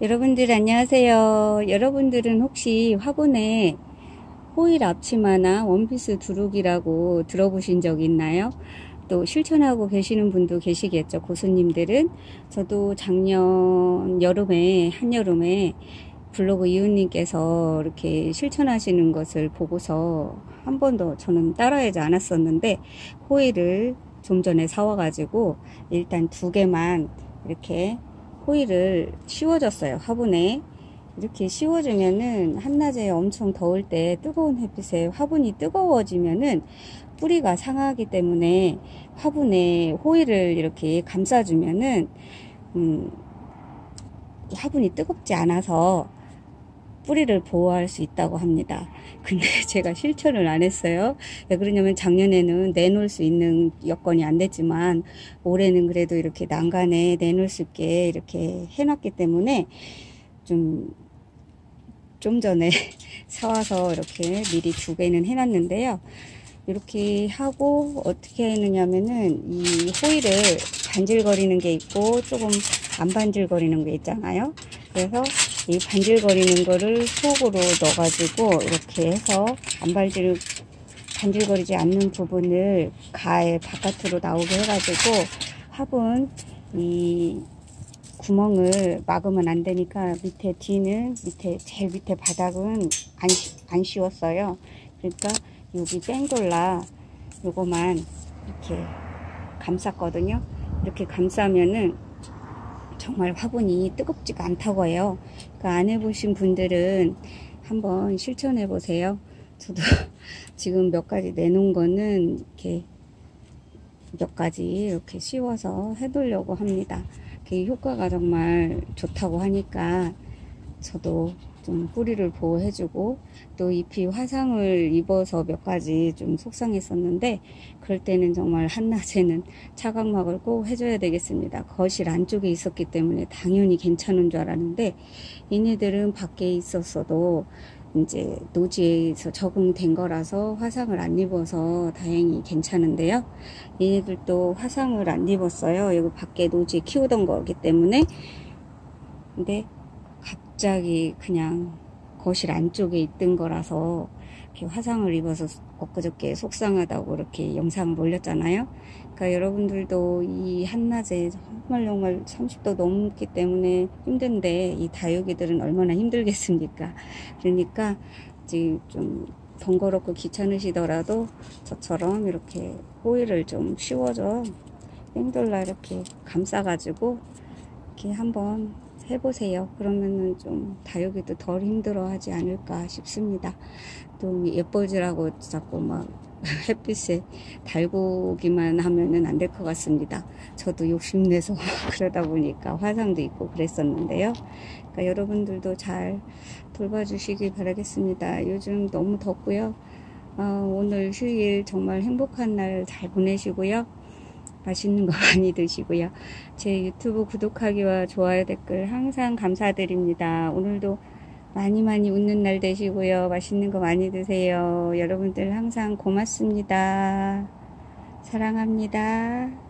여러분들 안녕하세요. 여러분들은 혹시 화분에 호일 앞치마나 원피스 두룩이라고 들어보신 적 있나요? 또 실천하고 계시는 분도 계시겠죠. 고수님들은 저도 작년 여름에 한여름에 블로그 이웃님께서 이렇게 실천하시는 것을 보고서 한 번도 저는 따라하지 않았었는데 호일을 좀 전에 사와가지고 일단 두 개만 이렇게 호일을 씌워줬어요 화분에. 이렇게 씌워주면은 한낮에 엄청 더울 때 뜨거운 햇빛에 화분이 뜨거워지면은 뿌리가 상하기 때문에 화분에 호일을 이렇게 감싸주면은 음, 화분이 뜨겁지 않아서 뿌리를 보호할 수 있다고 합니다. 근데 제가 실천을 안 했어요. 왜 그러냐면 작년에는 내놓을 수 있는 여건이 안 됐지만 올해는 그래도 이렇게 난간에 내놓을 수 있게 이렇게 해놨기 때문에 좀, 좀 전에 사와서 이렇게 미리 두 개는 해놨는데요. 이렇게 하고 어떻게 했느냐면은 이 호일을 반질거리는 게 있고 조금 안 반질거리는 게 있잖아요. 그래서 이 반질거리는 거를 속으로 넣어가지고 이렇게 해서 안 반질, 반질거리지 않는 부분을 가에 바깥으로 나오게 해가지고 화분 이 구멍을 막으면 안 되니까 밑에 뒤는 밑에 제일 밑에 바닥은 안, 안 씌웠어요. 그러니까 여기 뺑돌라 요거만 이렇게 감쌌거든요. 이렇게 감싸면은 정말 화분이 뜨겁지가 않다고 해요. 그러니까 안 해보신 분들은 한번 실천해 보세요. 저도 지금 몇 가지 내놓은 거는 이렇게 몇 가지 이렇게 씌워서 해보려고 합니다. 효과가 정말 좋다고 하니까 저도 좀 뿌리를 보호해주고 또 잎이 화상을 입어서 몇 가지 좀 속상했었는데 그럴 때는 정말 한낮에는 차각막을 꼭 해줘야 되겠습니다. 거실 안쪽에 있었기 때문에 당연히 괜찮은 줄 알았는데 얘네들은 밖에 있었어도 이제 노지에서 적응된 거라서 화상을 안 입어서 다행히 괜찮은데요. 얘네들도 화상을 안 입었어요. 여기 밖에 노지에 키우던 거기 때문에 근데 갑자기 그냥 거실 안쪽에 있던 거라서 이렇게 화상을 입어서 엊그저께 속상하다고 이렇게 영상을 올렸잖아요. 그러니까 여러분들도 이 한낮에 정말 정말 30도 넘기 때문에 힘든데 이 다육이들은 얼마나 힘들겠습니까? 그러니까 이제 좀 번거롭고 귀찮으시더라도 저처럼 이렇게 호일을 좀 씌워줘 뺑돌라 이렇게 감싸가지고 이렇게 한번 해보세요. 그러면은 좀 다육이도 덜 힘들어 하지 않을까 싶습니다. 또 예뻐지라고 자꾸 막 햇빛에 달구기만 하면은 안 될 것 같습니다. 저도 욕심내서 그러다 보니까 화상도 있고 그랬었는데요. 그러니까 여러분들도 잘 돌봐주시길 바라겠습니다. 요즘 너무 덥고요. 어, 오늘 휴일 정말 행복한 날 잘 보내시고요. 맛있는 거 많이 드시고요. 제 유튜브 구독하기와 좋아요 댓글 항상 감사드립니다. 오늘도 많이 많이 웃는 날 되시고요. 맛있는 거 많이 드세요. 여러분들 항상 고맙습니다. 사랑합니다.